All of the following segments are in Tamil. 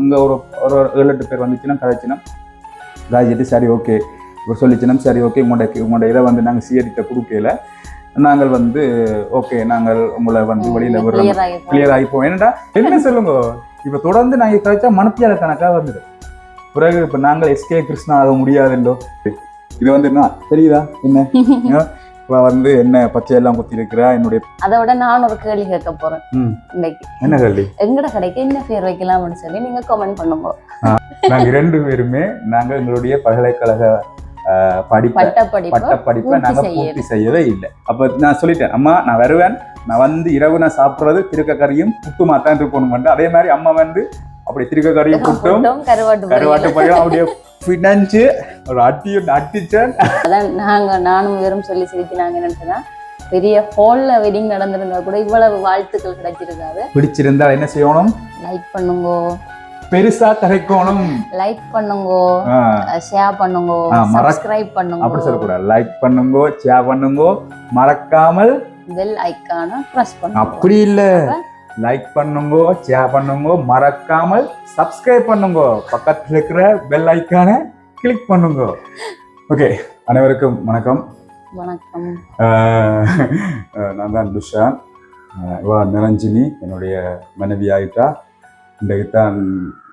அங்கே ஒரு ஒரு ஏழு எட்டு பேர் வந்துச்சுன்னா கதைச்சுன்னா காய்ச்சிட்டு சரி ஓகே. இப்போ சொல்லிச்சுன்னா சரி ஓகே உங்களோட உங்களோட இதை வந்து நாங்கள் சிஎடிட்ட கொடுக்கல. நாங்கள் வந்து ஓகே நாங்கள் உங்களை வந்து வெளியில் விடுறோம். கிளியர் ஆகி கிளியர் ஆகி போவோம் என்னடா என்ன சொல்லுங்க? இப்போ தொடர்ந்து நாங்கள் கழிச்சா மனத்தியால கணக்காக வந்துடும் பிறகு இப்போ நாங்கள் எஸ்கே கிருஷ்ணா ஆக முடியாதுண்டோ இது வந்து என்ன தெரியுதா? என்ன? இப்போ வந்து என்ன பச்சையெல்லாம் குத்தி இருக்கிறா என்னுடைய அதை விட நான் ஒரு கேள்வி கேட்க போறேன். இன்னைக்கு. என்ன கல்வி எங்கட கடைக்கு என்ன பேர் வைக்கலாம்னு சொல்லி நீங்க கமெண்ட் பண்ணுங்க நாங்கள் இரண்டு பேருமே நாங்கள் எங்களுடைய பல்கலைக்கழக படிப்பை பட்ட படிப்பு பட்ட படிப்பை பூர்த்தி நாங்கள். பூர்த்தி செய்யவே இல்லை. அப்போ நான் சொல்லிட்டேன் அம்மா நான் வருவேன். நான் வந்து இரவு நான் சாப்பிட்றது திருக்க கறியும் புட்டுமா தான் இருக்கணும் அதே மாதிரி அம்மா வந்து அப்படி திருக்க கறியும் புட்டும் கருவாட்டு கருவாட்டு அப்படியே பிணைஞ்சு ஒரு அட்டி அட்டிச்சேன் அதான் நாங்க நானும் வெறும் சொல்லி நாங்க நினைச்சோன்னா பெரிய ஹால்ல வெட்டிங் நடந்திருந்தா கூட இவ்வளவு வாழ்த்துக்கள் கிடைச்சிருக்காது. பிடிச்சிருந்தா என்ன செய்யணும்? லைக் பண்ணுங்க. பெருசா கரைக்கணும் லைக் பண்ணுங்க. ஷேர் பண்ணுங்க. சப்ஸ்கிரைப் பண்ணுங்க. அப்படி சொல்லக்கூடாது. லைக் பண்ணுங்கோ ஷேர் பண்ணுங்கோ. மறக்காமல் பெல் ஐக்கான ப்ரெஸ் பண்ணுங்க. அப்படி இல்ல. லைக் பண்ணுங்கோ ஷேர் பண்ணுங்கோ மறக்காமல் சப்ஸ்கிரைப் பண்ணுங்கோ. பக்கத்துல இருக்கிற பெல் ஐக்கானை கிளிக் பண்ணுங்கோ. ஓகே அனைவருக்கும் வணக்கம். வணக்கம். நான் தான் துஷான். இவா நிரஞ்சினி என்னுடைய மனைவி ஆயிட்டா. இன்றைக்கு தான்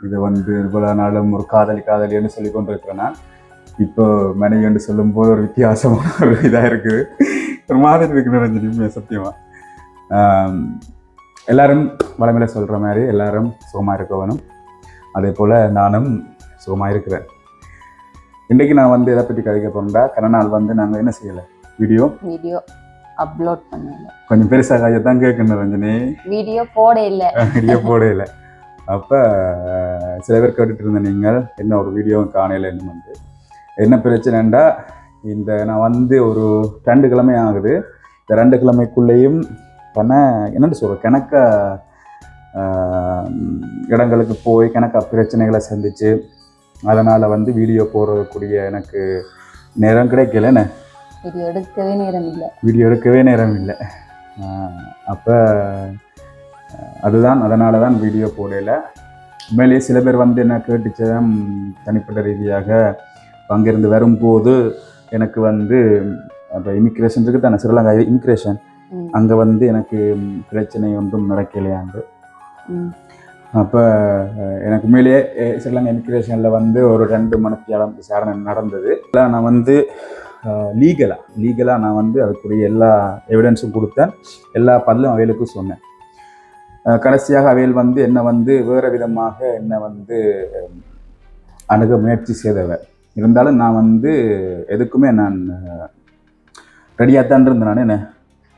இது வந்து இவ்வளோ நாளும் ஒரு காதலி காதலின்னு சொல்லி கொண்டிருக்கிறேன் நான். இப்போ மனைவி என்று சொல்லும்போது ஒரு வித்தியாசமான ஒரு இதாக இருக்குது. ஒரு மாதிரி இருக்கு நிரஞ்சினி உண்மையா சத்தியமா. ஆம், எல்லாரும் வளமையில சொல்கிற மாதிரி எல்லாரும் சுகமாக இருக்க வேணும். அதே போல் நானும் சுகமாக இருக்கிறேன். இன்றைக்கு நான் வந்து எதை பற்றி கதைக்க போகிறேன்டா கனநாள் வந்து நாங்கள் என்ன செய்யலை? வீடியோ? வீடியோ அப்லோட் பண்ணல. கொஞ்சம் பெருசாக காய்ச்சல் தான் கேட்கணும் ரஞ்சனி. வீடியோ போட இல்ல வீடியோ போடையில அப்போ சில பேர் கேட்டுட்டு இருந்த நீங்கள் என்ன ஒரு வீடியோ காணையில் என்ன வந்து? என்ன பிரச்சனைண்டா? இந்த நான் வந்து ஒரு ரெண்டு கிழமை ஆகுது. இந்த ரெண்டு கிழமைக்குள்ளேயும் பண்ண என்னென்னு சொல்கிறேன் கணக்க இடங்களுக்கு போய் கணக்க பிரச்சனைகளை சந்திச்சு அதனால் வந்து வீடியோ போடுறதுக்குரிய எனக்கு நேரம் கிடைக்கல என்ன? வீடியோ எடுக்கவே நேரம் இல்ல. வீடியோ எடுக்கவே நேரம் இல்லை. அப்போ அதுதான் அதனால தான் வீடியோ போடல. உண்மையிலேயே சில பேர் வந்து என்ன கேட்டுச்சதான் தனிப்பட்ட ரீதியாக அங்கேருந்து வரும்போது எனக்கு வந்து அப்போ இமிக்ரேஷன் இருக்குது தானே ஸ்ரீலங்கா இமிக்ரேஷன் அங்கே வந்து எனக்கு பிரச்சனை ஒன்றும் நடக்கலையாண்டு. அப்போ எனக்கு உண்மையிலேயே ஸ்ரீலங்கா இமிக்ரேஷனில் வந்து ஒரு ரெண்டு மணித்தியாலம் விசாரணை நடந்தது. நான் வந்து லீகலாக லீகலாக நான் வந்து அதுக்குரிய எல்லா எவிடன்ஸும் கொடுத்தேன். எல்லா பதிலும் அவைகளுக்கும் சொன்னேன். கடைசியாக அவையில் வந்து என்னை வந்து வேறு விதமாக என்னை வந்து அணுக முயற்சி செய்தவ. இருந்தாலும் நான் வந்து எதுக்குமே நான் ரெடியாக தான் இருந்தேன் நான். என்ன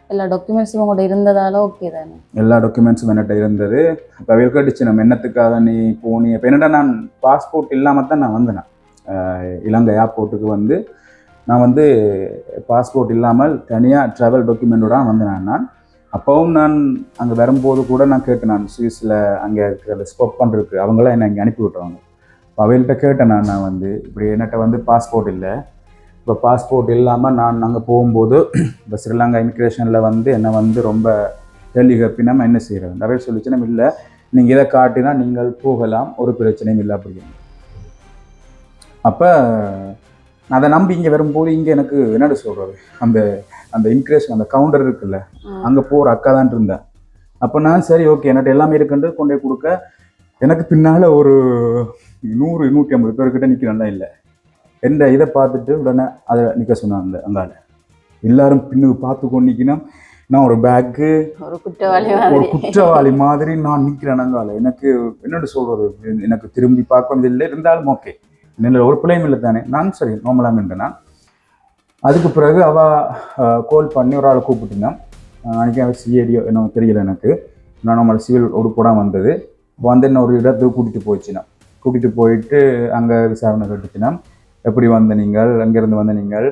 எல்லா டாக்குமெண்ட்ஸும் உங்கள்கிட்ட இருந்ததால ஓகே தானே? எல்லா டாக்குமெண்ட்ஸும் என்கிட்ட இருந்தது. இப்போ வெல்கடிச்சு நம்ம என்னத்துக்காக நீ போனி? இப்போ என்னடா நான் பாஸ்போர்ட் இல்லாமல் தான் நான் வந்தேன். இலங்கை ஏர்போர்ட்டுக்கு வந்து நான் வந்து பாஸ்போர்ட் இல்லாமல் தனியாக ட்ராவல் டாக்குமெண்ட்டோட வந்தேன் நான். அப்போவும் நான் அங்கே வரும்போது கூட நான் கேட்டேன் நான் சுவிஸில் அங்கே இருக்கிற ஸ்போப் பண்ணுறதுக்கு அவங்களாம் என்னை அங்கே அனுப்பி விட்ருவாங்க இப்போ அவைகள்கிட்ட கேட்டேன் நான் நான் வந்து இப்படி என்னட்ட வந்து பாஸ்போர்ட் இல்லை. இப்போ பாஸ்போர்ட் இல்லாமல் நான் அங்கே போகும்போது இப்போ ஸ்ரீலங்கா இமிக்ரேஷனில் வந்து என்னை வந்து ரொம்ப கேள்வி கேட்பி நம்ம என்ன செய்கிறது நிறைய சொல்லிச்சு நம்ம இல்லை நீங்கள் இதை காட்டினா நீங்கள் போகலாம். ஒரு பிரச்சனையும் இல்லை அப்படின்னு. அப்போ நான் அதை நம்பி இங்கே வரும்போது இங்கே எனக்கு என்னடு சொல்கிறது அந்த அந்த இன்க்ரேஷன் அந்த கவுண்டர் இருக்குல்ல. அங்கே போகிற அக்கா தான் இருந்தேன். அப்போ நான் சரி ஓகே என்கிட்ட எல்லாமே இருக்குன்ட்டு கொண்டு போய் கொடுக்க. எனக்கு பின்னால் ஒரு நூறு நூற்றி ஐம்பது பேர்கிட்ட நிற்கிறேன்ல இல்லை. எந்த இதை பார்த்துட்டு உடனே அதை நிற்க சொன்னாங்க அந்த ஆள் எல்லாரும் பின்னுக்கு பார்த்து கொண்டு நிற்கணும் நான் ஒரு பேக்கு ஒரு குற்றவாளி மாதிரி. நான் நிற்கிறேன் அங்கால எனக்கு என்னன்னு சொல்றது எனக்கு திரும்பி பார்க்க இல்லை இருந்தாலும் ஓகே என்ன ஒரு பிள்ளையும் இல்லை தானே. நான் சரி நோமலாங்கன்ற நான் அதுக்கு பிறகு அவ கால் பண்ணி ஒரு ஆளை கூப்பிட்டுனான் அன்றைக்கி அவள் சிஏடியோ என்ன தெரியல எனக்கு. நான் நம்மளோட சிவில் உடுப்படா வந்தது. வந்து என்ன ஒரு இடத்துக்கு கூட்டிகிட்டு போச்சுனா கூட்டிகிட்டு போயிட்டு அங்கே விசாரணை கட்டுச்சுனா எப்படி வந்த நீங்கள் அங்கேருந்து வந்த நீங்கள்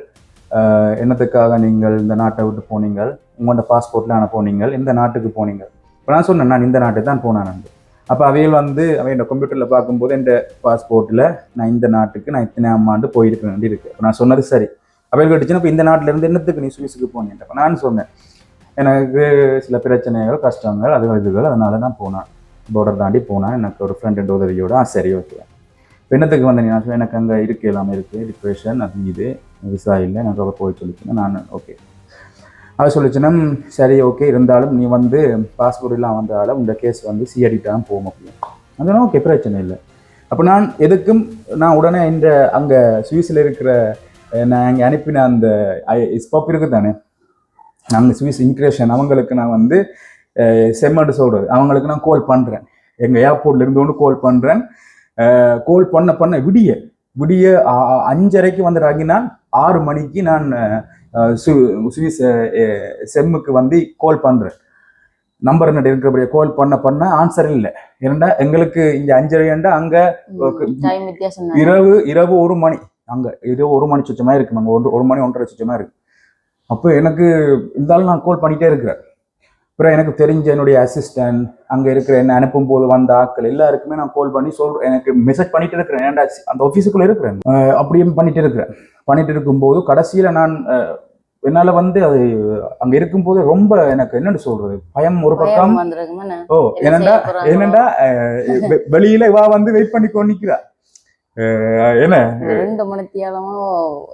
என்னத்துக்காக நீங்கள் இந்த நாட்டை விட்டு போனீங்கள் உங்களோட பாஸ்போர்ட்டில் ஆனால் போனீங்கள் இந்த நாட்டுக்கு போனீங்க இப்போ நான் சொன்னேன் நான் இந்த நாட்டுக்கு தான் போனேன் நான். அப்போ அவையில் வந்து அவையோட கம்ப்யூட்டரில் பார்க்கும்போது இந்த பாஸ்போர்ட்டில் நான் இந்த நாட்டுக்கு நான் இத்தனை ஆண்டு போயிருக்க வேண்டி இருக்கு. நான் சொன்னது சரி. அவையில் கேட்டுச்சுன்னா இப்போ இந்த நாட்டிலேருந்து என்னத்துக்கு நீ சுவிஸுக்கு போனேன்? அப்போ நான் சொன்னேன் எனக்கு சில பிரச்சனைகள் கஷ்டங்கள் அதுகள் இதுகள் அதனால நான் போனேன். பார்டர் தாண்டி போனேன். எனக்கு ஒரு ஃப்ரெண்டு உதவியோட ஆ சரி ஓகே பெண்ணத்துக்கு வந்து நான் எனக்கு அங்கே இருக்கு எல்லாமே இருக்குது டிப்ரெஷன் அது இது. விசா இல்லை எனக்கு அவள் போய் சொல்லிச்சுன்னா நான் ஓகே அவள் சொல்லிச்சுன்னா சரி ஓகே இருந்தாலும் நீ வந்து பாஸ்போர்ட் எல்லாம் வந்தால உங்கள் கேஸ் வந்து சிஐடி தான் போக முடியும். அதனால் ஓகே பிரச்சனை இல்லை. அப்போ நான் எதுக்கும் நான் உடனே இந்த அங்கே சுவிஸில் இருக்கிற நான் அங்கே அனுப்பின அந்த ஸ்பாப் இருக்கு தானே? அங்கே சுவிஸ் இன்க்ரேஷன் அவங்களுக்கு நான் வந்து செம்மட்டு சொல்கிறது அவங்களுக்கு நான் கால் பண்ணுறேன் எங்கள் ஏர்போர்ட்லேருந்து ஒன்று கால் பண்ணுறேன் கால் பண்ண பண்ண விடிய விடிய அஞ்சரைக்கு வந்து ஆறு மணிக்கு நான் சு சுவிஸ் செம்முக்கு வந்து கால் பண்ணுறேன் நம்பர் என்ன இருக்கிறபடியே கால் பண்ண பண்ண ஆன்சர் இல்லை. ஏன்னா எங்களுக்கு இங்கே அஞ்சரைண்டா அங்கே இரவு இரவு ஒரு மணி. அங்க இரவு ஒரு மணி சுச்சமா இருக்கு. அங்க ஒரு ஒரு மணி ஒன்றரை சுச்சமா இருக்கு. அப்போ எனக்கு இருந்தாலும் நான் கால் பண்ணிட்டே இருக்கிறேன். அப்புறம் எனக்கு தெரிஞ்ச என்னுடைய அசிஸ்டன்ட் அங்க இருக்கிற என்ன அனுப்பும் போது வந்த ஆட்கள் எல்லாருக்குமே நான் கால் பண்ணி சொல்றேன். எனக்கு மெசேஜ் பண்ணிட்டு இருக்கிறேன். ஏன்டா அந்த ஆஃபீஸுக்குள்ள இருக்கிறேன். அப்படியே பண்ணிட்டு இருக்கிறேன். பண்ணிட்டு இருக்கும்போது கடைசியில நான் என்னால வந்து அது அங்க இருக்கும்போது ரொம்ப எனக்கு என்னன்னு சொல்றது? பயம் ஒரு பக்கம்? ஓ என்ன என்னண்டா? என்னண்டா வெ- வெளியில இவா வந்து வெயிட் பண்ணி கொண்டிக்கிறா என்ன? ரெண்டு மணித்தியாலமும்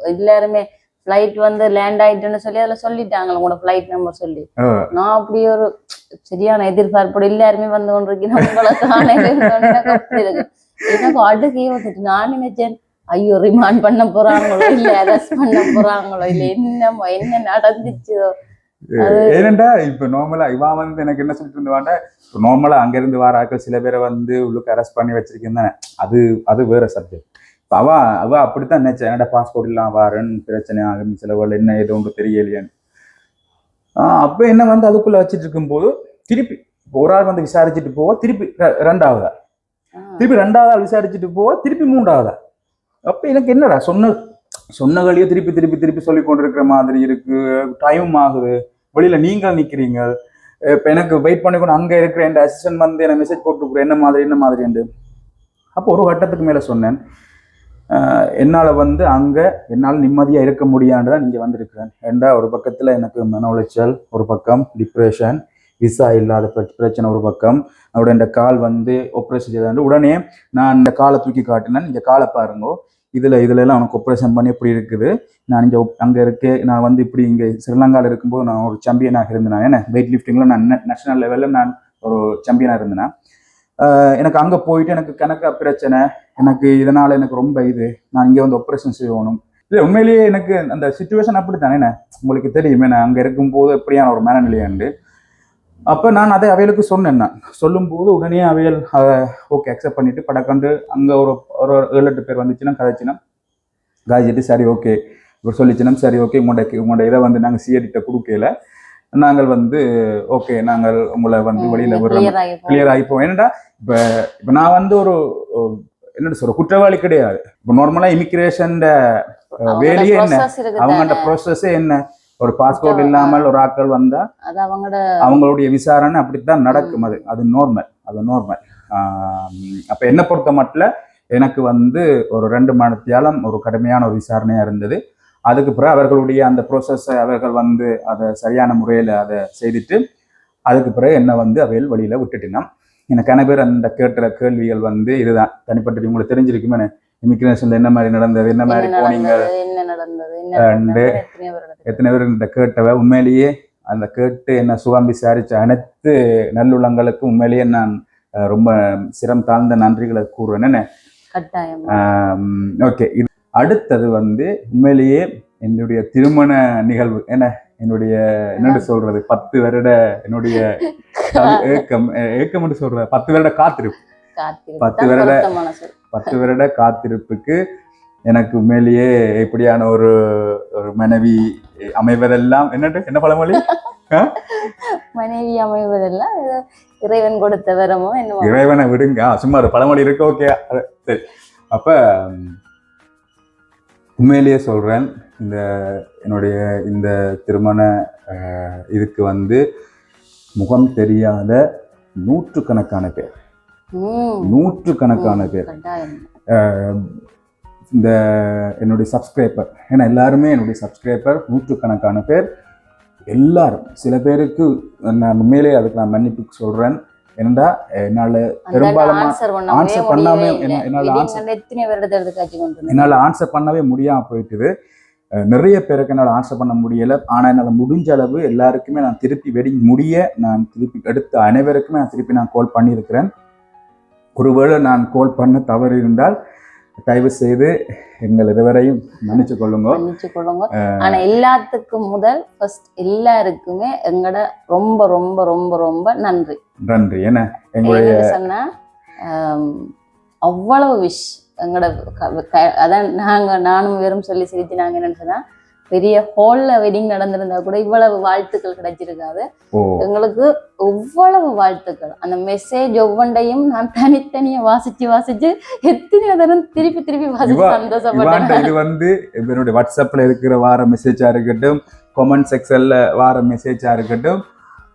எல்லாருமே ஃப்ளைட் வந்து லேண்ட் ஆயிட்டுன்னு சொல்லி அதுல சொல்லிட்டாங்க உங்களோட ஃப்ளைட் நம்பர் சொல்லி. நான் அப்படி ஒரு சரியான எதிர்பார்ப்போட எல்லாருமே வந்து கொண்டிருக்கேன் உங்களை காணையில எனக்கு அடுக்கே வந்துட்டு நான் நினைச்சேன் ஐயோ ரிமாண்ட் பண்ண போறாங்களோ இல்ல அரெஸ்ட் பண்ண போறாங்களோ இல்ல என்னமோ என்ன நடந்துச்சோ? ஏனண்டா இப்ப நார்மலா இவா வந்து எனக்கு என்ன சொல்லிட்டு இருந்தவாண்டா இப்போ நார்மலா அங்க இருந்து வர ஆட்கள் சில பேரை வந்து உள்ளுக்கு அரெஸ்ட் பண்ணி வச்சிருக்கேன் தானே. அது அது வேற சப்ஜெக்ட் அவ அவ அப்படித்தான் நினைச்சேன் என்னடா பாஸ்போர்ட் இல்லாம வாரேன்னு பிரச்சனை ஆகும் சிலவள் என்ன ஏதோ ஒன்று தெரியலையேன்னு. அப்ப என்ன வந்து அதுக்குள்ள வச்சிட்டு இருக்கும்போது திருப்பி ஒரு ஆள் வந்து விசாரிச்சுட்டு போவா திருப்பி ரெண்டாவதா. திருப்பி ரெண்டாவது ஆள் விசாரிச்சுட்டு போவா திருப்பி மூன்றாவதா. அப்ப எனக்கு என்னடா சொன்ன சொன்னகளையே திருப்பி திருப்பி திருப்பி சொல்லி கொண்டிருக்கிற மாதிரி இருக்கு. டைம் ஆகுது. வெளியில நீங்க நிக்கிறீங்க. இப்ப எனக்கு வெயிட் பண்ணி கொண்டு அங்க இருக்கிற என் அசிஸ்டன்ட் வந்து எனக்கு மெசேஜ் போட்டு என்ன மாதிரி என்ன மாதிரி அப்போ ஒரு கட்டத்துக்கு மேல சொன்னேன். என்னால் வந்து அங்கே என்னால் நிம்மதியாக இருக்க முடியாண்டுதான் இங்கே வந்திருக்கிறேன். ஏண்டா ஒரு பக்கத்தில் எனக்கு மன உளைச்சல் ஒரு பக்கம் டிப்ரெஷன் விசா இல்லாத பிரச்சனை ஒரு பக்கம். அவரோட இந்த கால் வந்து ஆப்ரேஷன் செய்தாண்டு உடனே நான் இந்த காலை தூக்கி காட்டினேன். இந்த காலை பாருங்கோ இதில் இதுல எல்லாம் உனக்கு ஆப்ரேஷன் பண்ணி இப்படி இருக்குது? நான் இங்கே அங்கே இருக்கு நான் வந்து இப்படி இங்கே ஸ்ரீலங்கால இருக்கும்போது நான் ஒரு சாம்பியனாக இருந்தேன்? ஏன்னா வெயிட் லிஃப்டிங்கில் நான் நேஷனல் லெவலில் நான் ஒரு சம்பியனாக இருந்தேன்? எனக்கு அங்கே போயிட்டு எனக்கு கணக்கு பிரச்சனை எனக்கு இதனால எனக்கு ரொம்ப இது. நான் இங்கே வந்து ஆப்ரேஷன் செய்யணும். இல்லை உண்மையிலேயே எனக்கு அந்த சுச்சுவேஷன் அப்படி தானே உங்களுக்கு தெரியுமே நான் அங்கே இருக்கும்போது எப்படியான ஒரு மனநிலையாண்டு அப்போ நான் அதை அவையலுக்கு சொன்னேன் நான். சொல்லும்போது உடனே அவையல் அதை ஓகே அக்செப்ட் பண்ணிட்டு படக்கண்டு அங்கே ஒரு ஒரு ஏழு எட்டு பேர் வந்துச்சுன்னா கதைச்சினா காய்ச்சிட்டு சரி ஓகே இவர் சொல்லிச்சுன்னா சரி ஓகே உங்களோட உங்களோட இதை வந்து நாங்கள் சிஎடிட்ட கொடுக்கல. நாங்கள் வந்து ஓகே நாங்கள் உங்களை வந்து வெளியில விடுறோம். கிளியர் ஆகி போவோம் என்னடா இப்போ இப்போ நான் வந்து ஒரு ஒரு என்ன சொல்ற குற்றவாளி கிடையாது. இப்போ நார்மலாக இமிக்ரேஷன் வேலையே என்ன? அவங்கள்ட்ட. ப்ரோசஸே என்ன? ஒரு பாஸ்போர்ட் இல்லாமல் ஒரு ஆட்கள் வந்தா அவங்களுடைய விசாரணை அப்படித்தான் நடக்கும். அது அது நார்மல் அது நார்மல் அப்ப என்ன பொறுத்த மட்டும் எனக்கு வந்து ஒரு ரெண்டு மணித்தியாலம் ஒரு கடுமையான ஒரு விசாரணையா இருந்தது. அதுக்கு பிறகு அவர்களுடைய அந்த ப்ரோசஸை அவர்கள் வந்து அதை சரியான முறையில் அதை செய்துட்டு அதுக்கு பிறகு என்ன வந்து அவையில் வழியில விட்டுட்டினான் எனக்கான பேர் அந்த கேட்டுற கேள்விகள் வந்து இதுதான். தனிப்பட்ட உங்களுக்கு தெரிஞ்சிருக்குமே இமிக்ரேஷன்ல என்ன மாதிரி நடந்தது என்ன மாதிரி போனீங்க? எத்தனை பேர் இந்த கேட்டவ உண்மையிலேயே அந்த கேட்டு என்ன சுகம் விசாரிச்ச அனைத்து நல்லுள்ளங்களுக்கும் உண்மையிலேயே நான் ரொம்ப சிரம் தாழ்ந்த நன்றிகளை கூறுவேன். ஓகே. அடுத்தது வந்து உண்மையிலேயே என்னுடைய திருமண நிகழ்வு. என்ன என்னுடைய என்னன்னு சொல்றது? பத்து வருட என்னுடைய ஏக்கம் அஹ், ஏக்கம்னு சொல்ற பத்து வருட காத்திருப்பு. பத்து வருட-. பத்து வருட காத்திருப்புக்கு எனக்கு உண்மையிலேயே இப்படியான ஒரு ஒரு மனைவி அமைவதெல்லாம் என்னட்டு என்ன பழமொழி? மனைவி அமைவதெல்லாம் இறைவன் கொடுத்த வரமோ என்னமோ. இறைவனை விடுங்க. சும்மா ஒரு பழமொழி இருக்கு ஓகே. சரி. அப்ப உண்மையிலேயே சொல்றேன் இந்த என்னுடைய இந்த திருமண இதுக்கு வந்து முகம் தெரியாத நூற்றுக்கணக்கான பேர். நூற்றுக்கணக்கான பேர். இந்த என்னுடைய சப்ஸ்கிரைபர் ஏன்னா எல்லாருமே என்னுடைய சப்ஸ்கிரைபர் நூற்றுக்கணக்கான பேர். எல்லாரும் சில பேருக்கு நான் உண்மையிலேயே அதுக்கு நான் மன்னிப்பு சொல்கிறேன் என்னடா என்னால பெரும்பாலுமா ஆன்சர் பண்ணாம என்னால வந்தேன். என்னால் ஆன்சர் பண்ணவே முடியாம போயிட்டுது. நிறைய பேருக்கு என்னால் ஆன்சர் பண்ண முடியல. ஆனால் என்னால் முடிஞ்ச அளவு எல்லாருக்குமே நான் திருப்பி வெடிங் முடிய நான் திருப்பி எடுத்த அனைவருக்குமே நான் திருப்பி நான் கால் பண்ணியிருக்கிறேன். ஒருவேளை நான் கால் பண்ண தவறு இருந்தால் தயவு செய்து எங்கள் இருவரையும் மன்னிச்சு கொள்ளுங்க. மன்னிச்சு கொள்ளுங்க. ஆனா எல்லாத்துக்கும் முதல் ஃபர்ஸ்ட் எல்லாருக்குமே எங்கட ரொம்ப ரொம்ப ரொம்ப ரொம்ப நன்றி. நன்றி. என்ன? எங்களுடைய சொன்னா அவ்வளவு விஷ் க- அதான் நாங்க நானும் வெறும் சொல்லி சிரிச்சு நாங்க என்னன்னு சொன்னா பெரிய ஹால்ல வெட்டிங் நடந்திருந்தா கூட இவ்வளவு வாழ்த்துக்கள் கிடைச்சிருக்காது. எங்களுக்கு எவ்வளவு வாழ்த்துக்கள். அந்த மெசேஜ் ஒவ்வொன்றையும் நான் தனித்தனியா வாசிச்சு வாசிச்சு எத்தனை தரம் திருப்பி திருப்பி வாசிச்சு சந்தோஷப்பட்டேன். இது வந்து என்னுடைய வாட்ஸ்அப்ல இருக்கிற வார மெசேஜா இருக்கட்டும் கமெண்ட் செக்ஷன்ல வார மெசேஜா இருக்கட்டும்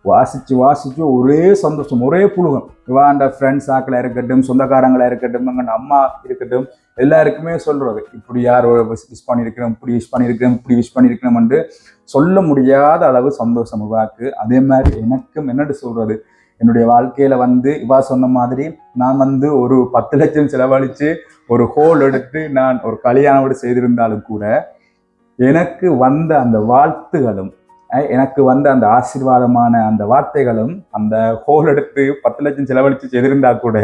வாசித்து வாசித்து ஒரே சந்தோஷம் ஒரே புழுகம். இவாண்ட ஃப்ரெண்ட்ஸ் ஆக்களை இருக்கட்டும் சொந்தக்காரங்களாக இருக்கட்டும் எங்கள் அம்மா இருக்கட்டும் எல்லாருக்குமே சொல்கிறது இப்படி யார் விஷ் பண்ணியிருக்கிறோம் இப்படி விஷ் பண்ணியிருக்கிறோம் இப்படி விஷ் பண்ணியிருக்கிறோம்னு சொல்ல முடியாத அளவு சந்தோஷம் இவாக்கு. அதே மாதிரி எனக்கும் என்னட்டு சொல்கிறது என்னுடைய வாழ்க்கையில் வந்து இவா சொன்ன மாதிரி நான் வந்து ஒரு பத்து லட்சம் செலவழித்து ஒரு ஹோல் எடுத்து நான் ஒரு கல்யாணம் செய்திருந்தாலும் கூட எனக்கு வந்த அந்த வாழ்த்துகளும் எனக்கு வந்த அந்த ஆசீர்வாதமான அந்த வார்த்தைகளும் அந்த ஹோல் எடுத்து பத்து லட்சம் செலவழிச்சு செய்திருந்தா கூட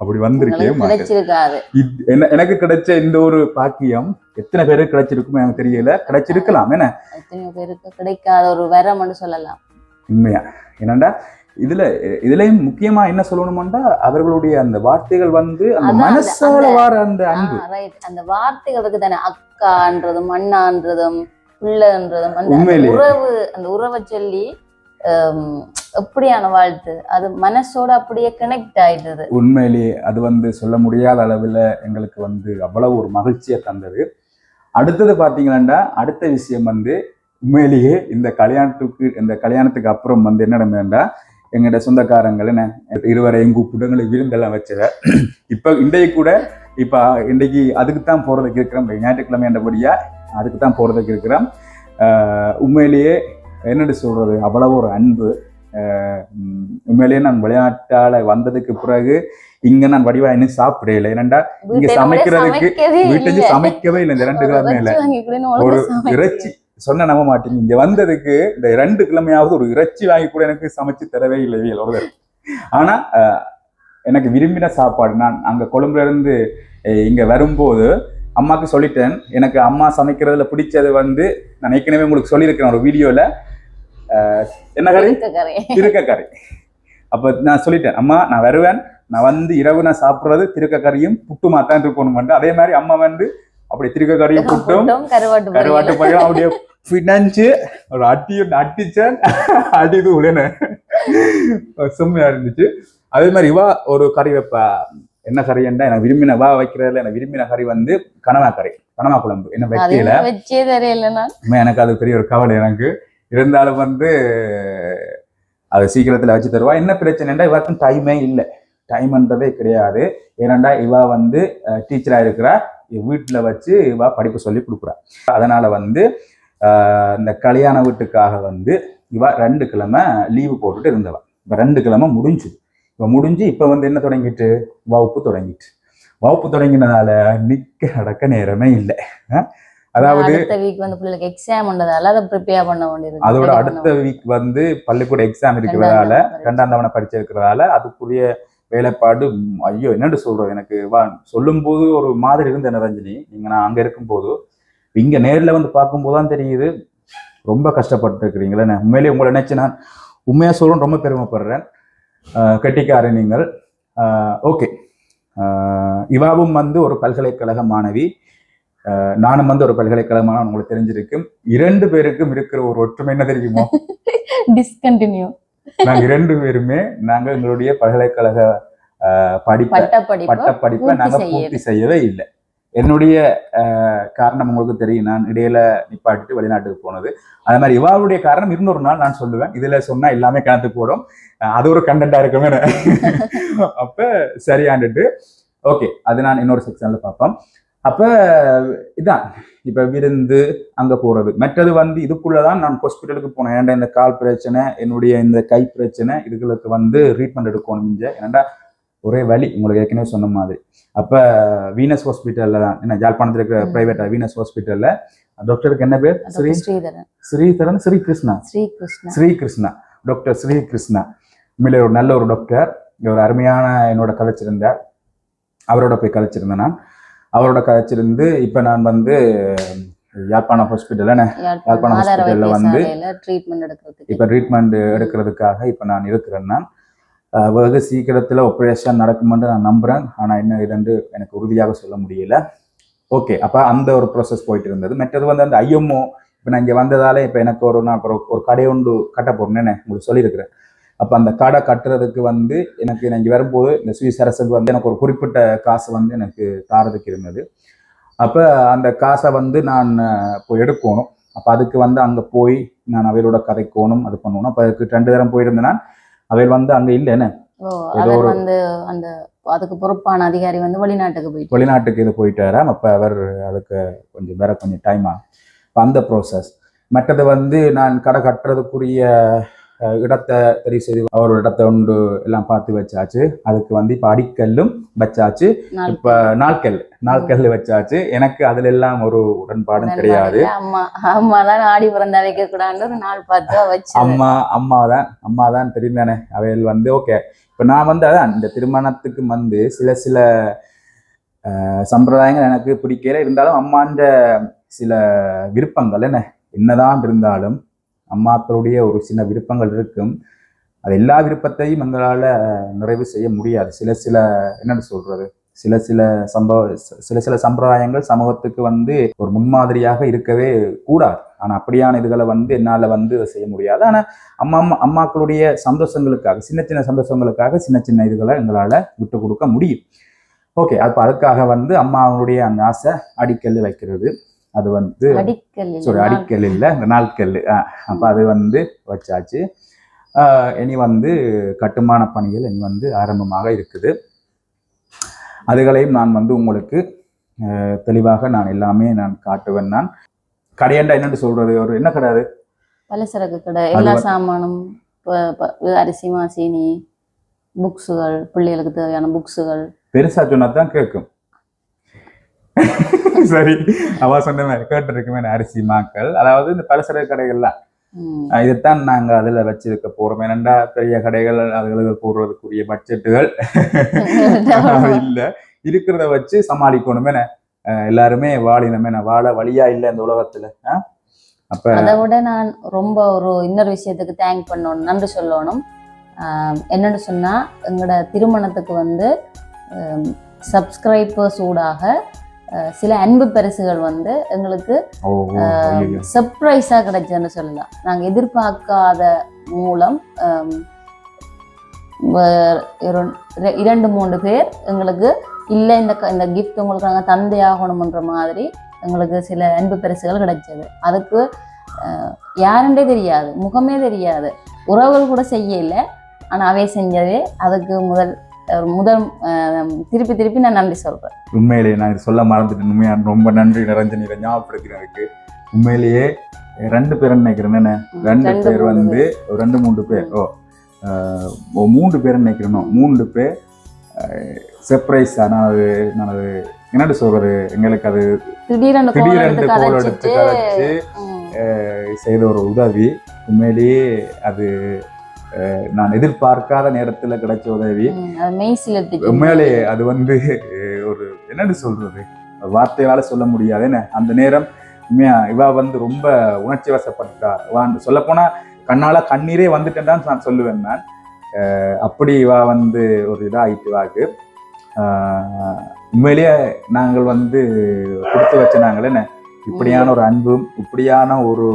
அப்படி உங்களுக்கு மாட்டேன் எனக்கு கிடைச்ச இந்த ஒரு பாக்கியம் எத்தனை பேருக்கு கிடைச்சிருக்குமே எனக்கு தெரியல. கிடைச்சிருக்கலாம் என்ன? எத்தனையோ பேருக்கு கிடைக்காத ஒரு வரம்னு சொல்லலாம். உண்மையா? என்னண்டா? இதுல இதுலயும் முக்கியமா என்ன சொல்லணும்டா அவர்களுடைய அந்த வார்த்தைகள் வந்து அந்த மனசால வர அந்த அன்பு. அந்த வார்த்தைகளுக்கு தானே அக்கான்றதும் அண்ணான்றதும் பிள்ளைன்றதும் அந்த. உறவு அந்த உறவை சொல்லி எப்படியான வாழ்த்து? அது மனசோட அப்படியே கனெக்ட் ஆயிடுது. உண்மையிலேயே அது வந்து சொல்ல முடியாத அளவில் எங்களுக்கு வந்து அவ்வளவு ஒரு மகிழ்ச்சியை தந்தது. அடுத்தது பார்த்தீங்கன்னா அடுத்த விஷயம் வந்து உண்மையிலேயே இந்த கல்யாணத்துக்கு இந்த கல்யாணத்துக்கு அப்புறம் வந்து என்ன நடந்ததுன்னா எங்கள்ட சொந்தக்காரங்கள் என்ன இருவரையும் கூப்பிட்டு எங்களுக்கு விருந்தெல்லாம் வச்சத. இப்போ இன்றைக்கு கூட இப்போ இன்றைக்கு அதுக்கு தான் போகிறதுக்கு இருக்கிறோம். ஞாயிற்றுக்கிழமை என்றபடியா அதுக்கு தான் போகிறதுக்கு இருக்கிறோம் உண்மையிலேயே என்னட்டு சொல்கிறது அவ்வளவு ஒரு அன்பு. உண்மையிலேயே நான் விளையாட்டால வந்ததுக்கு பிறகு இங்க நான் வடிவா இன்னும் சாப்பிடல. ஏனண்டா இங்க சமைக்கிறதுக்கு இல்ல. சமைக்கவே இல்லை. இந்த ரெண்டு கிழமையில. கொடுன்னு ஒழுங்கா ஒரு. இறைச்சி சொன்ன நம்ப மாட்டீங்க இங்க வந்ததுக்கு இந்த ரெண்டு கிழமையாவது ஒரு இறைச்சி வாங்கி கூட எனக்கு சமைச்சு தரவே இல்லை ஒருத்தர் ஆனா எனக்கு விரும்பின சாப்பாடு நான் அங்க கொழும்புல இருந்து இங்க வரும்போது அம்மாக்கு சொல்லிட்டேன். எனக்கு அம்மா சமைக்கிறதுல பிடிச்சது வந்து நான் ஏற்கனவே உங்களுக்கு சொல்லியிருக்கிறேன் ஒரு வீடியோல. என்ன கறி. திருக்கக்கறி. அப்ப நான் சொல்லிட்டேன் அம்மா நான் வருவேன். நான் வந்து இரவு நான் சாப்பிடுறது திருக்கக்கறியும் புட்டுமா தான் இருக்கணும் அதே மாதிரி அம்மா வந்து அப்படி திருக்கக்கறியும் புட்டும் புட்டும் கருவாட்டு. பழம் அப்படியே பிணைஞ்சு ஒரு அட்டி அட்டிச்சேன். அடிது உடனே செம்மையா இருந்துச்சு. அதே மாதிரி இவா ஒரு கறி வைப்பா. என்ன கறின்னா எனக்கு விரும்பின வா வைக்கிறதுல எனக்கு விரும்பின கறி வந்து கனவா கறி கனவா குழம்பு. என்ன வைக்கல வச்சே தெரியல நான். உண்மையா எனக்கு அது பெரிய ஒரு கவலை எனக்கு. இருந்தாலும் வந்து அது சீக்கிரத்தில் வச்சு தருவா. என்ன பிரச்சனைண்டா இவாக்கும் டைமே இல்லை. டைம்ன்றதே கிடையாது. ஏனண்டா இவா வந்து டீச்சராக இருக்கிறா. வீட்டில் வச்சு இவா படிப்பு சொல்லி கொடுக்குறா. அதனால வந்து இந்த கல்யாண வீட்டுக்காக வந்து இவா ரெண்டு கிழமை லீவு போட்டுட்டு இருந்தவா. இப்போ ரெண்டு கிழமை முடிஞ்சு இப்போ முடிஞ்சு இப்போ வந்து என்ன தொடங்கிட்டு? வகுப்பு தொடங்கிட்டு. வகுப்பு தொடங்கினதால நிக்க நடக்க நேரமே இல்லை. அதாவது அதோட அடுத்த வீக் வந்து பள்ளிக்கூட எக்ஸாம் இருக்கிறதால ரெண்டாம் தவணை பரீட்சை இருக்கிறதால அதுக்குரிய வேலைப்பாடு ஐயோ என்னன்னு சொல்றது எனக்கு? வா சொல்லும்போது ஒரு மாதிரி இருந்த ரஞ்சினி? நீங்க நான் அங்க இருக்கும்போது. இங்க நேர்ல வந்து பார்க்கும்போது தான் தெரியுது. ரொம்ப கஷ்டப்பட்டு இருக்கிறீங்களே உண்மையிலேயே உங்களை நினைச்சு நான் உண்மையா சொல்றேன் ரொம்ப பெருமைப்படுறேன். கெட்டிக்காரன் நீங்கள். ஓகே. இவாவும் வந்து ஒரு பல்கலைக்கழக மாணவி. நானும் வந்து ஒரு பல்கலைக்கழக மாணவன் உங்களுக்கு தெரிஞ்சிருக்கும். இரண்டு பேருக்கும் இருக்கிற ஒரு ஒற்றுமை என்ன தெரியுமோ? டிஸ்கண்டினியூ நாங்க இரண்டு பேருமே நாங்க எங்களுடைய பல்கலைக்கழக படிப்பை பட்ட படிப்பு பட்ட படிப்பை பூர்த்தி நாங்க. பூர்த்தி செய்யவே இல்லை. என்னுடைய காரணம் உங்களுக்கு தெரியும். நான் இடையில நிப்பாட்டிட்டு வெளிநாட்டுக்கு போனது. அதே மாதிரி இவாளுடைய காரணம் இன்னொரு நாள் நான் சொல்லுவேன். இதுல சொன்னா எல்லாமே கணக்கு போடும். அது ஒரு கண்டென்ட்டா இருக்குமே அப்ப சரியாண்டுட்டு ஓகே அது நான் இன்னொரு செக்ஷன்ல பார்ப்போம். அப்ப இதான். இப்ப விருந்து அங்க போறது. மற்றது வந்து இதுக்குள்ளதான் நான் ஹாஸ்பிட்டலுக்கு போனேன். ஏன்டா இந்த கால் பிரச்சனை என்னுடைய இந்த கை பிரச்சனை இதுகளுக்கு வந்து ட்ரீட்மெண்ட் எடுக்கணும் இங்க. ஏன்டா ஒரே வலி. உங்களுக்கு ஏற்கனவே சொன்ன மாதிரி. அப்ப வீனஸ் ஹாஸ்பிட்டல்ல தான். என்ன ஜாழ்ப்பாணத்தில் இருக்கிற ம். பிரைவேட் வீனஸ் ஹாஸ்பிட்டல்ல டாக்டருக்கு என்ன பேர்? ஸ்ரீ ஸ்ரீதரன். ஸ்ரீதரன் ஸ்ரீ கிருஷ்ணா. ஸ்ரீ கிருஷ்ணா ஸ்ரீ கிருஷ்ணா டாக்டர் ஸ்ரீ கிருஷ்ணா. உண்மையிலே ஒரு நல்ல ஒரு டாக்டர் ஒரு அருமையான என்னோட கதைச்சிருந்தார். அவரோட போய் கதைச்சிருந்தேன் நான். அவரோட கதைச்சிருந்து இப்போ நான் வந்து யாழ்ப்பாணம் ஹாஸ்பிட்டலில் யாழ்ப்பாணம் hospital-ல வந்து ட்ரீட்மெண்ட் எடுக்கிறதுக்கு. இப்போ ட்ரீட்மெண்ட் எடுக்கிறதுக்காக இப்போ நான் இருக்கிறேன் நான். வெகு சீக்கிரத்தில் ஆப்ரேஷன் நடக்குமென்று நான் நம்புகிறேன் ஆனால் என்ன இதுன்னு எனக்கு உறுதியாக சொல்ல முடியல. ஓகே அப்போ அந்த ஒரு ப்ராசஸ் போயிட்டு இருந்தது. மற்றது வந்து அந்த ஐஎம்ஓ இப்போ நான் இங்கே வந்ததாலே இப்போ எனக்கு ஒரு நான் ஒரு கடை ஒன்று கட்ட போகிறேன்னு உங்களுக்கு சொல்லியிருக்கிறேன். அப்போ அந்த கடை கட்டுறதுக்கு வந்து எனக்கு நான் இங்கே வரும்போது இந்த சுவிஸ் அரசுக்கு வந்து எனக்கு ஒரு குறிப்பிட்ட காசு வந்து எனக்கு தாரதுக்கு இருந்தது. அப்போ அந்த காசை வந்து நான் இப்போ எடுக்கணும். அப்போ அதுக்கு வந்து அங்கே போய் நான் அவையோட கதைக்கோணும் அது பண்ணணும். அப்போ அதுக்கு ரெண்டு தரம் போயிருந்தேன்னா அவையில் வந்து அங்கே இல்லை என்ன? அவர் வந்து அந்த அதுக்கு பொறுப்பான அதிகாரி வந்து வெளிநாட்டுக்கு போயிட்டு வெளிநாட்டுக்கு இது போயிட்டாராம் அப்போ அவர் அதுக்கு கொஞ்சம் வேற கொஞ்சம் டைம் ஆகும் அந்த ப்ரோசஸ் மற்றது வந்து நான் கடை கட்டுறதுக்குரிய இடத்தை தெரிவு செய்து அவர் இடத்தை உண்டு எல்லாம் பார்த்து வச்சாச்சு. அதுக்கு வந்து இப்போ அடிக்கல்லும் வச்சாச்சு. இப்போ நாட்கல் நாட்கல் வச்சாச்சு. எனக்கு அதுல எல்லாம் ஒரு உடன்பாடும் கிடையாது. அம்மா அம்மா தான் ஆடி பிறந்தா வைக்க கூடாதுன்னு ஒரு நாள் பார்த்து வச்சு அம்மா அம்மா தான் அம்மா தான் தெரியும் தானே அவைகள் வந்து ஓகே இப்போ நான் வந்து அதான் இந்த திருமணத்துக்கு வந்து சில சில சம்பிரதாயங்கள் எனக்கு பிடிக்கல. இருந்தாலும் அம்மாண்ட சில விருப்பங்கள் என்ன என்னதான் இருந்தாலும் அம்மாக்களுடைய ஒரு சில விருப்பங்கள் இருக்கும். அது எல்லா விருப்பத்தையும் எங்களால் நிறைவு செய்ய முடியாது. சில சில என்னன்னு சொல்றது? சில சில சம்பவ சில சில சம்பிரதாயங்கள் சமூகத்துக்கு வந்து ஒரு முன்மாதிரியாக இருக்கவே கூடாது. ஆனால் அப்படியான இதுகளை வந்து என்னால் வந்து செய்ய முடியாது. ஆனால் அம்மா அம்மா அம்மாக்களுடைய சந்தோஷங்களுக்காக சின்ன சின்ன சந்தோஷங்களுக்காக சின்ன சின்ன இதுகளை எங்களால் விட்டு கொடுக்க முடியும். ஓகே அப்போ அதுக்காக வந்து அம்மாவுடைய அந்த ஆசை அடிக்கல் வைக்கிறது. அது வந்து சாரி அடிக்கல் இல்லை இந்த நாட்கல் அப்போ அது வந்து வச்சாச்சு. இனி வந்து கட்டுமான பணிகள் இனி வந்து ஆரம்பமாக இருக்குது. அதுகளையும் நான் வந்து உங்களுக்கு தெளிவாக நான் எல்லாமே நான் காட்டுவேன் நான். கடையண்டா என்னன்னு சொல்றது? ஒரு என்ன கடை அது? பலசரக்கு கடை. எல்லா சாமானும் அரிசி மாசீனி புக்ஸுகள் பிள்ளைகளுக்கு தேவையான புக்ஸுகள் பெருசா சொன்னா தான் கேட்கும் சரி. அவ சொன்ன மாதிரி கேட்டிருக்குமே அரிசி மாக்கள். அதாவது இந்த பலசர கடைகள்லாம். இதைத்தான் நாங்க அதுல வச்சிருக்க போறோம். ஏனண்டா பெரிய கடைகள் அதுகளுக்கு போடுறதுக்குரிய பட்ஜெட்டுகள். இல்ல. இருக்கிறத வச்சு சமாளிக்கணுமே எல்லாருமே வாழினமே வாழ வழியா இல்ல இந்த உலகத்துல. அப்ப அதை விட நான் ரொம்ப ஒரு இன்னொரு விஷயத்துக்கு தேங்க் பண்ணணும் நன்றி சொல்லணும். என்னன்னு சொன்னா எங்களோட திருமணத்துக்கு வந்து சப்ஸ்கிரைபர்ஸ் ஊடாக சில அன்பு பரிசுகள் வந்து எங்களுக்கு. சர்ப்ரைஸாக கிடைச்சதுன்னு சொல்லலாம். நாங்கள் எதிர்பார்க்காத மூலம் இரண்டு மூன்று பேர் எங்களுக்கு இல்லை இந்த இந்த கிஃப்ட் உங்களுக்கு நாங்கள் தந்தை ஆகணுமன்ற மாதிரி எங்களுக்கு சில அன்பு பரிசுகள் கிடைச்சது. அதுக்கு யாருன்றே தெரியாது முகமே தெரியாது. உறவுகள் கூட செய்யல ஆனால் அவை செஞ்சதே. அதுக்கு முதல் முதல் திருப்பி திருப்பி நான் நன்றி சொல்கிறேன் உண்மையிலேயே நான் சொல்ல மறந்துட்டேன். உண்மையா ரொம்ப நன்றி நிறைஞ்ச நீரை ஞாபகப்படுத்தினதுக்கு உண்மையிலேயே ரெண்டு பேர் நினைக்கிறேன்? என்ன ரெண்டு பேர் வந்து ரெண்டு மூன்று பேர். ஓ மூன்று பேர் நினைக்கிறேன்? மூன்று பேர் சர்ப்ரைஸா நான் அது நான் அது என்னட்டு சொல்றது? எங்களுக்கு அது திடீரென்று திடீரென்று கோல் எடுத்து செய்த ஒரு உதவி. உண்மையிலேயே அது நான் எதிர்பார்க்காத நேரத்துல கிடைச்ச உதவி. ம், அது உண்மையிலே வந்து ஒரு என்னன்னு சொல்றது? வார்த்தையால சொல்ல முடியாது. என்ன? அந்த நேரம் உண்மையா இவா வந்து ரொம்ப உணர்ச்சி வசப்பட்டா. சொல்ல போனா கண்ணால கண்ணீரே வந்துட்டேன் தான் நான் சொல்லுவேன் நான். அப்படி இவா வந்து ஒரு இதாகிட்டு வாக்கு உண்மையிலேயே நாங்கள் வந்து கொடுத்து வச்ச நாங்கள் என்ன? இப்படியான ஒரு அன்பும் இப்படியான ஒரு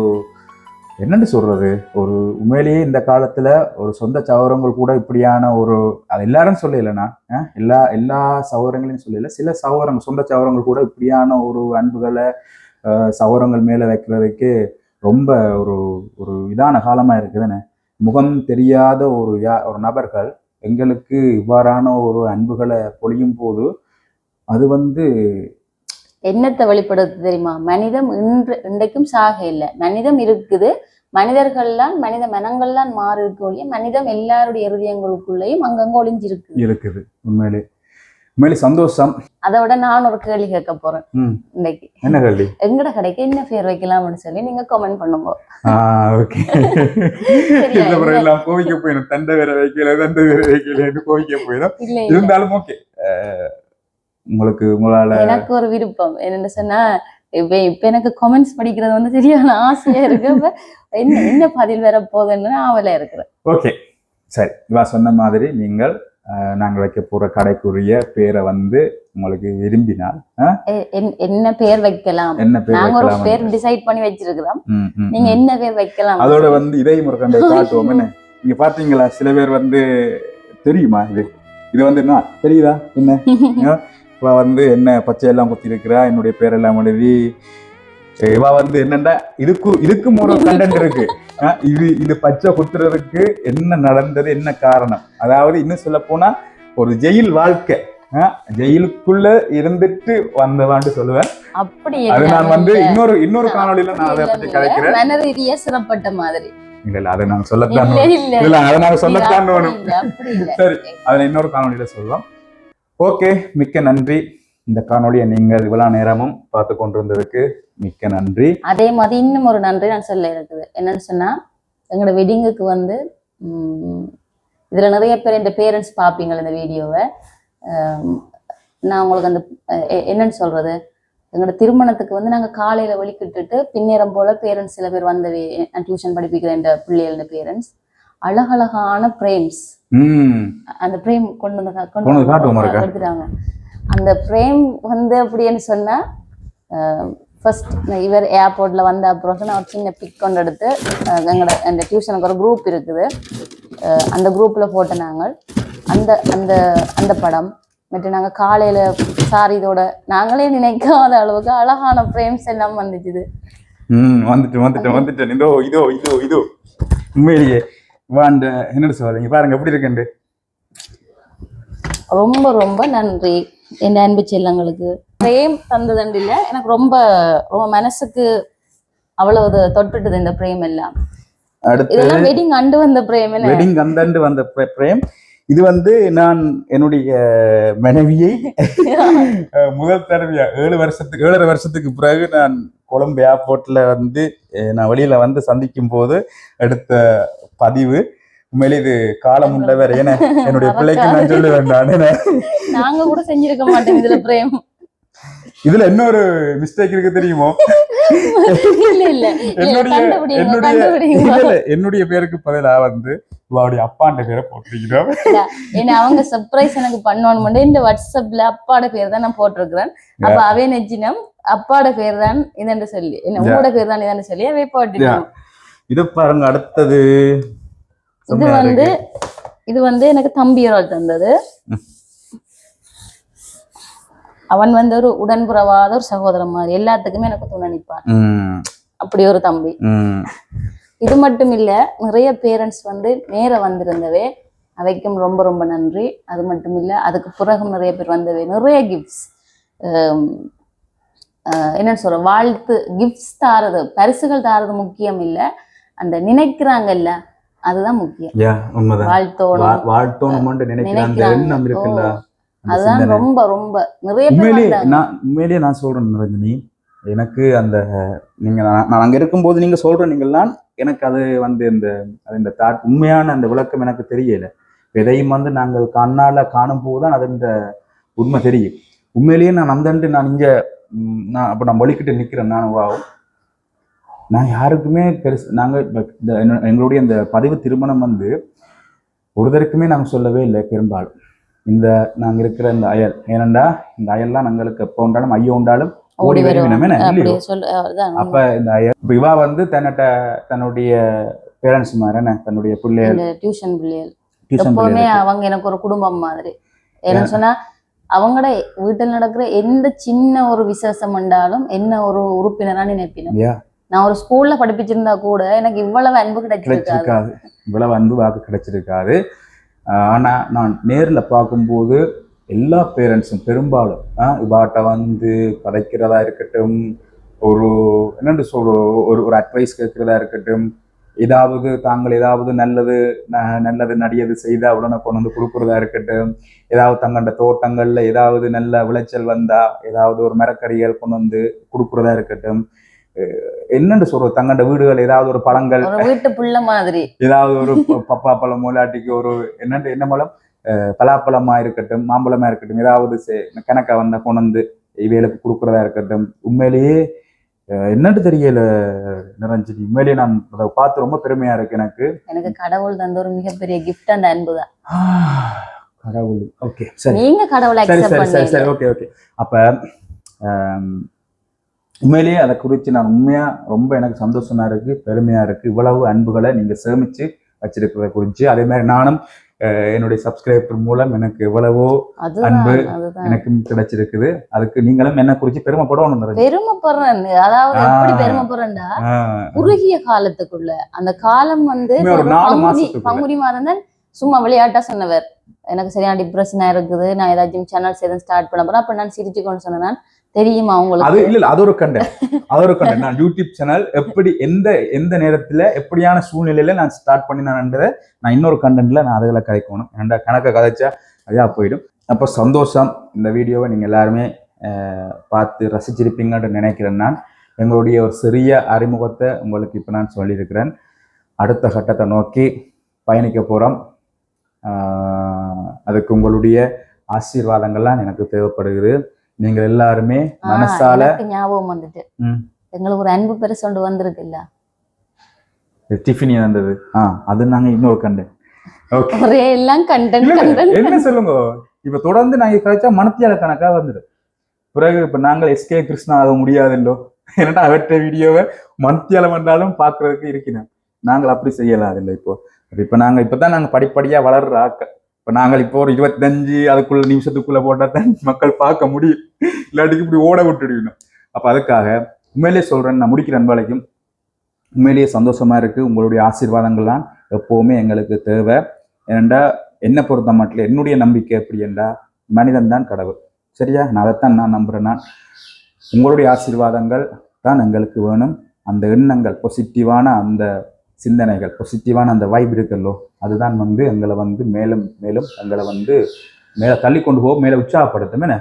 என்னன்னு சொல்றது? ஒரு உண்மையிலேயே இந்த காலத்துல ஒரு சொந்த சவரங்கள் கூட இப்படியான ஒரு அது எல்லாரும் சொல்லலைண்ணா. எல்லா எல்லா சவரங்களையும் சொல்லல. சில சவரங்கள் சொந்த சவரங்கள் கூட இப்படியான ஒரு அன்புகளை சவரங்கள் மேலே மேல வைக்கிறதுக்கு ரொம்ப ஒரு ஒரு இதான காலமா இருக்குதுன்னு முகம் தெரியாத ஒரு யா ஒரு நபர்கள் எங்களுக்கு இவ்வாறான ஒரு அன்புகளை பொழியும் போது அது வந்து என்னத்தை வெளிப்படுத்து தெரியுமா? மனிதம் இன்று இன்றைக்கும் சாக இல்லை. மனிதம் இருக்குது. மனிதர்கள்லாம் மனித மனங்கள்லாம் மாறி இருக்க மனிதம் எல்லாருடைய இருதயங்களுக்குள்ளேயும் அங்கங்க ஒளிஞ்சிருக்கு. இருக்குது. உண்மையிலே. உண்மையிலே சந்தோஷம். அதை விட நான் ஒரு கேள்வி கேட்க போறேன். இன்னைக்கு. என்ன கேள்வி? எங்கட கடைக்கு என்ன பேர் வைக்கலாம்னு சொல்லி நீங்க கமெண்ட் பண்ணுங்க. ஓகே. சரியா, இந்த முறை எல்லாம் கோவிக்க போயிடும். தண்டை வேற வைக்கல தண்டை வேற வைக்கலன்னு கோவிக்க போயிடும். இருந்தாலும் ஓகே உங்களுக்கு உங்களால எனக்கு ஒரு விருப்பம். என்னன்னு சொன்னா இப்ப இப்ப எனக்கு கமெண்ட்ஸ் படிக்கிறது வந்து சரியான ஆசையா இருக்கு. என்ன என்ன பதில் வர போகுதுன்னு ஆவலா இருக்கிறேன். ஓகே சரி இவா சொன்ன மாதிரி நீங்கள் நாங்கள் வைக்க போற கடைக்குரிய பேரை வந்து உங்களுக்கு விரும்பினால் என்ன பேர் வைக்கலாம்? என்ன பேர் நாங்க ஒரு பேர் டிசைட் பண்ணி வச்சிருக்கிறோம். நீங்க. என்ன பேர் வைக்கலாம்? அதோட வந்து இதையும் ஒரு கண்டை காட்டுவோம். என்ன? நீங்க பாத்தீங்களா? சில பேர் வந்து தெரியுமா இது? இது வந்து என்ன? தெரியுதா? என்ன? இவ வந்து என்ன பச்சையெல்லாம் குத்தி இருக்கிறா என்னுடைய பேரெல்லாம் எழுதி. இவ வந்து என்னண்டா? இதுக்கு இதுக்கும் ஒரு கண்டென்ட் இருக்கு. இது இது பச்சை குத்துறதுக்கு என்ன நடந்தது என்ன காரணம்? அதாவது இன்னும் சொல்ல போனா ஒரு ஜெயில் வாழ்க்கை. ஜெயிலுக்குள்ள இருந்துட்டு வந்தவான்னு சொல்லுவேன். அப்படி அது நான் வந்து. இன்னொரு இன்னொரு காணொளியில நான் அதை பத்தி கலைக்கிறேன். மன ரீதியா சிறப்பட்ட மாதிரி. இல்ல இல்ல அதை நாங்க சொல்லத்தான் இல்ல அதை நாங்க இல்ல, சொல்லத்தான். சரி அதில் இன்னொரு காணொளியில சொல்றோம். ஓகே மிக்க நன்றி. இந்த காணொலியை நீங்கள் இவ்வளவு நேரமும் பார்த்து கொண்டிருந்ததுக்கு மிக்க நன்றி. அதே மாதிரி இன்னும் ஒரு நன்றி நான் சொல்ல இருக்குது. என்னன்னு சொன்னா எங்களோட வெட்டிங்குக்கு வந்து இதுல நிறைய பேர் என் பேரண்ட்ஸ் பார்ப்பீங்க இந்த வீடியோவை. நான் உங்களுக்கு அந்த என்னன்னு சொல்றது? எங்களோட திருமணத்துக்கு வந்து நாங்கள் காலையில் வெளிக்கிட்டுட்டு பின்னேரம் போல பேரண்ட்ஸ் சில பேர் வந்த நான் டியூஷன் படிப்பிக்கிற இந்த பிள்ளைகளோட பேரண்ட்ஸ் அழகழகான பிரேம்ஸ் அந்த பிரேம் கொண்டு வந்து கொண்டு வந்து காட்டுவோமா அந்த பிரேம் வந்து அப்படின்னு சொன்னா ஃபர்ஸ்ட் இவர் ஏர்போர்ட்ல வந்த அப்புறம் நான் ஒரு சின்ன பிக் கொண்டு எடுத்து எங்களோட அந்த டியூஷனுக்கு ஒரு குரூப் இருக்குது. அந்த குரூப்ல போட்ட நாங்கள். அந்த அந்த அந்த படம். மற்றும் நாங்கள் காலையில சாரி இதோட நாங்களே நினைக்காத அளவுக்கு அழகான பிரேம்ஸ் எல்லாம் வந்துச்சுது. ம் வந்துட்டு வந்துட்டு வந்துட்டேன் இதோ இதோ இதோ இதோ. உண்மையிலேயே. வா அந்த என்னன்னு சொல்றீங்க பாருங்க எப்படி இருக்குண்டு ரொம்ப ரொம்ப நன்றி. என் அன்பு செல்லங்களுக்கு. பிரேம் தந்ததுண்டு இல்ல. எனக்கு ரொம்ப ரொம்ப மனசுக்கு அவ்வளவு தொட்டுட்டுது இந்த பிரேம் எல்லாம். அடுத்து இதெல்லாம் வெட்டிங் அண்டு வந்த பிரேம் வெட்டிங் அந்தண்டு வந்த பிரே- பிரேம். இது வந்து நான் என்னுடைய மனைவியை முதல் தடவையா ஏழு வருஷத்துக்கு ஏழரை வருஷத்துக்கு பிறகு நான் கொழும்பு ஏர்போர்ட்ல வந்து நான் வெளியில வந்து சந்திக்கும் போது எடுத்த பதிவு. உண்மையிலே இது காலம் உள்ள வேற. ஏன்னா என்னுடைய பிள்ளைக்கு நான் சொல்லுவேன் நான். நாங்க கூட செஞ்சிருக்க மாட்டோம் இதுல பிரேம். இதுல இன்னொரு மிஸ்டேக் இருக்கு தெரியுமோ? என்னுடைய பேருக்கு பதிலா வந்து அவருடைய அப்பாண்ட பேரை போட்டிருக்கிறோம். ஏன்னா அவங்க சர்ப்ரைஸ் எனக்கு பண்ணணும் இந்த வாட்ஸ்அப்ல அப்பாட பேர் தான் நான் போட்டிருக்கிறேன். அப்ப அவே நெச்சினம் அப்பாட பேர் தான் இதென்று சொல்லி என்ன உங்களோட பேர் தான் இதென்று சொல்லி அவை போட்டுட்டோம். இது பாருங்க அடுத்தது. இது வந்து. இது வந்து எனக்கு தம்பியோர் தந்தது. அவன் வந்து ஒரு உடன்புறவாத ஒரு சகோதரன் மாதிரி. எல்லாத்துக்குமே எனக்கு துணை நிற்பான். அப்படி ஒரு தம்பி. இது மட்டும் இல்ல நிறைய பேரண்ட்ஸ் வந்து நேர வந்திருந்தவே அவைக்கும் ரொம்ப ரொம்ப நன்றி. அது மட்டும் இல்ல அதுக்கு பிறகும் நிறைய பேர் வந்தவே நிறைய கிஃப்ட்ஸ் என்னன்னு சொல்ற வாழ்த்து கிஃப்ட்ஸ் தாரது பரிசுகள் தாரது முக்கியம் இல்ல. அந்த நினைக்கிறாங்கல்ல அதுதான் முக்கியம் வாழ்த்தோணும் வா- வாழ்த்தோணும்னு நினைக்கிற அந்த நினைக்கிறாங்க. அதுதான். ரொம்ப ரொம்ப நிறைய. நான் உண்மையிலேயே நான் சொல்றேன் ரஜினி எனக்கு அந்த நீங்க நான் அங்க இருக்கும்போது நீங்க சொல்ற நீங்கள்லாம் எனக்கு அது வந்து இந்த இந்த தாட் உண்மையான அந்த விளக்கம் எனக்கு தெரியல எதையும் வந்து நாங்கள் கண்ணால காணும் போதுதான் அது இந்த உண்மை தெரியும் உண்மையிலேயே நான் அந்தண்டு நான் இங்க நான் அப்ப நான் வலிக்கிட்டு நிக்கிறேன் நான் நான் யாருக்குமே பெருசு நாங்க இப்ப இந்த எங்களுடைய இந்த பதிவு திருமணம் வந்து ஒருத்தருக்குமே நாங்கள் சொல்லவே இல்லை பெரும்பாலும். இந்த நாங்க இருக்கிற இந்த அயல் ஏனண்டா இந்த அயல்லாம் நாங்களுக்கு எப்போ உண்டாலும் ஐயோ உண்டாலும் ஓடி வருவினமே அப்ப இந்த அயல் இப்ப இவா வந்து தன்னிட்ட தன்னுடைய பேரண்ட்ஸ் மாதிரி தன்னுடைய பிள்ளைகள்? டியூஷன் பிள்ளைகள். எப்பவுமே அவங்க எனக்கு ஒரு குடும்பம் மாதிரி. என்ன சொன்னா அவங்களோட வீட்டில் நடக்கிற எந்த சின்ன ஒரு விசேஷம் இருந்தாலும் என்ன ஒரு உறுப்பினரா Yeah. நான் ஒரு ஸ்கூல்ல படிப்பிச்சிருந்தா கூட எனக்கு இவ்வளவு அன்பு கிடைச்சிருக்காது. இவ்வளவு அன்பு வாக்கு கிடைச்சிருக்காது. ஆனா நான் நேர்ல பார்க்கும்போது எல்லா பேரண்ட்ஸும் பெரும்பாலும் இவாட்ட வந்து படைக்கிறதா இருக்கட்டும் ஒரு என்னென்று சொல்ற ஒரு ஒரு அட்வைஸ் கேட்கிறதா இருக்கட்டும் ஏதாவது தாங்கள் ஏதாவது நல்லது ந- நல்லது நடியது செய்தா உடனே கொண்டு வந்து கொடுக்குறதா இருக்கட்டும் ஏதாவது தங்கண்ட தோட்டங்கள்ல ஏதாவது நல்ல விளைச்சல் வந்தா ஏதாவது ஒரு மரக்கறிகள் கொண்டு வந்து கொடுக்குறதா இருக்கட்டும் என்னன்னு சொல்றது? தங்கண்ட வீடுகள் ஏதாவது ஒரு பழங்கள் வீட்டு புள்ள மாதிரி. ஏதாவது ஒரு பப்பா பழம் மூலாட்டிக்கு ஒரு என்னண்டு என்ன பழம்? பலாப்பழமா இருக்கட்டும் மாம்பழமா இருக்கட்டும் ஏதாவது செ- கணக்கா வந்தா கொண்டு இவைகளுக்கு கொடுக்குறதா இருக்கட்டும் உண்மையிலேயே என்னன்னு தெரியல நிரஞ்சனி. உண்மையிலேயே நான் அதை பார்த்து ரொம்ப பெருமையா இருக்கு எனக்கு. எனக்கு கடவுள் தந்த ஒரு மிகப்பெரிய கிஃப்ட் அந்த அன்பு தான் கடவுள். ஓகே சரி. நீங்க கடவுளை சரி சரி சரி ஓகே ஓகே. அப்ப உண்மையிலேயே அதை குறித்து நான் உண்மையா ரொம்ப எனக்கு சந்தோஷமா இருக்கு பெருமையா இருக்கு. இவ்வளவு அன்புகளை நீங்க சேமிச்சு வச்சிருக்கிறத குறித்து அதே மாதிரி நானும் என்னுடைய சப்ஸ்கிரைபர் மூலம் எனக்கு எவ்வளவோ அன்பு எனக்கும் கிடைச்சிருக்குது. அதுக்கு நீங்களும் என்ன குறித்து பெருமைப்படணும். பெருமைப்படுறேன். அதாவது எப்படி. பெருமைப்படுறேன்டா? குறுகிய காலத்துக்குள்ள. அந்த காலம் வந்து பங்குனி மாதம் தான் சும்மா விளையாட்டா சொன்னவர். எனக்கு சரியான டிப்ரெஷனா இருக்குது நான் ஏதாச்சும் சேனல்ஸ் எதுவும் ஸ்டார்ட் பண்ண போறேன். அப்ப நான் சிரிச்சு கொண்டு சொன்னேன். தெரியுமா அது உங்களுக்கு? அது இல்ல அது ஒரு கண்டென்ட் அது ஒரு கண்டென்ட் நான் யூடியூப் சேனல் எப்படி எந்த எந்த நேரத்துல எப்படியான சூழ்நிலையில நான் ஸ்டார்ட் பண்ணினான்றதை நான் இன்னொரு கண்டென்ட்ல நான் அதுகளை கதைக்கணும். ஏன்டா கணக்கை கதைச்சா அதா போயிடும். அப்போ சந்தோஷம். இந்த வீடியோவை நீங்க எல்லாருமே பார்த்து ரசிச்சிருப்பீங்கன்னு நினைக்கிறேன் நான். எங்களுடைய ஒரு சிறிய அறிமுகத்தை உங்களுக்கு இப்போ நான் சொல்லியிருக்கிறேன். அடுத்த கட்டத்தை நோக்கி பயணிக்க போகிறோம் அதுக்கு உங்களுடைய ஆசீர்வாதங்கள்லாம் எனக்கு தேவைப்படுகிறது. நீங்கள் எல்லாருமே மனசால ஞாபகம் வந்துட்டு. எங்களுக்கு ஒரு அன்பு பெருசு ஒன்று வந்திருக்கு இல்ல டிஃபினி வந்தது. ஆ அது நாங்க இன்னொரு கண்டென்ட் ஓகே ஒரே எல்லாம் கண்டென்ட் என்ன சொல்லுங்க? இப்ப தொடர்ந்து நாங்க கிடைச்சா மனத்தியால கணக்கா வந்துடும். பிறகு இப்ப நாங்கள் எஸ்கே கிருஷ்ணா அது முடியாதுல்லோ? ஏன்னா அவற்றை வீடியோவை மனத்தியால வந்தாலும் பாக்குறதுக்கு இருக்கிறேன் நாங்கள் அப்படி செய்யலாம் இல்லை இப்போ. இப்ப நாங்க இப்பதான் நாங்க படிப்படியா வளர்ற ஆக்கள் இப்போ நாங்கள் இப்போ ஒரு இருபத்தஞ்சு அதுக்குள்ள நிமிஷத்துக்குள்ள போட்டால் தான் மக்கள் பார்க்க முடியும். இல்லாட்டிக்கு இப்படி ஓட விட்டுடுவிடும் அப்போ அதுக்காக உண்மையிலேயே சொல்கிறேன் நான் முடிக்கிற அன்பழைக்கும் உண்மையிலேயே சந்தோஷமாக இருக்குது உங்களுடைய ஆசீர்வாதங்கள்லாம் எப்போவுமே எங்களுக்கு தேவை. ஏனெண்டா என்னை பொறுத்த மட்டும் என்னுடைய நம்பிக்கை எப்படி என்றால் மனிதன் தான் கடவுள். சரியா? நான் அதைத்தான் நான் நம்புகிறேன் நான் உங்களுடைய ஆசீர்வாதங்கள் தான் எங்களுக்கு வேணும். அந்த எண்ணங்கள் பாசிட்டிவான அந்த சிந்தனைகள் பாசிட்டிவான அந்த வைப் இருக்கல்லோ அதுதான் வந்து எங்களை வந்து மேலும் மேலும் எங்களை வந்து மேலே தள்ளி கொண்டு போக மேலே உற்சாகப்படுத்தும் என்ன?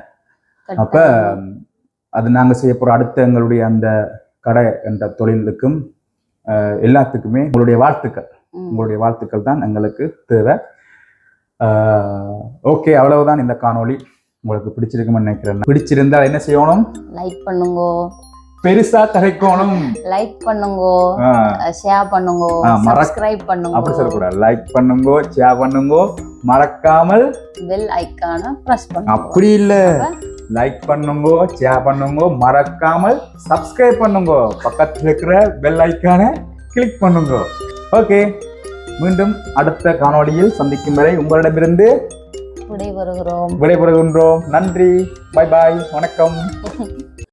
அப்ப அது நாங்க செய்ய போற அடுத்த எங்களுடைய அந்த கடை என்ற தொழிலுக்கும் எல்லாத்துக்குமே உங்களுடைய வாழ்த்துக்கள். உங்களுடைய வாழ்த்துக்கள் தான் எங்களுக்கு தேவை. ஓகே அவ்வளவுதான் இந்த காணொளி. உங்களுக்கு பிடிச்சிருக்கும்னு நினைக்கிறேன். பிடிச்சிருந்தா என்ன செய்யணும்? லைக் பண்ணுங்கோ. பெருசா கரைக்கணும் லைக் பண்ணுங்கோ ஷேர் பண்ணுங்கோ சப்ஸ்கிரைப் அப்படி பண்ணுங்கோ. சொல்லக்கூடாது. லைக் பண்ணுங்கோ ஷேர் பண்ணுங்கோ மறக்காமல் பெல் ஐக்கான பிரஸ் பண்ணுங்க. அப்படி இல்ல. லைக் பண்ணுங்கோ ஷேர் பண்ணுங்கோ மறக்காமல் சப்ஸ்கிரைப் பண்ணுங்கோ. பக்கத்துல இருக்கிற பெல் ஐக்கானை கிளிக் பண்ணுங்க. ஓகே மீண்டும் அடுத்த காணொளியில் சந்திக்கும் வரை உங்களிடமிருந்து விடைபெறுகிறோம். விடைபெறுகின்றோம். நன்றி. பை பாய் வணக்கம்.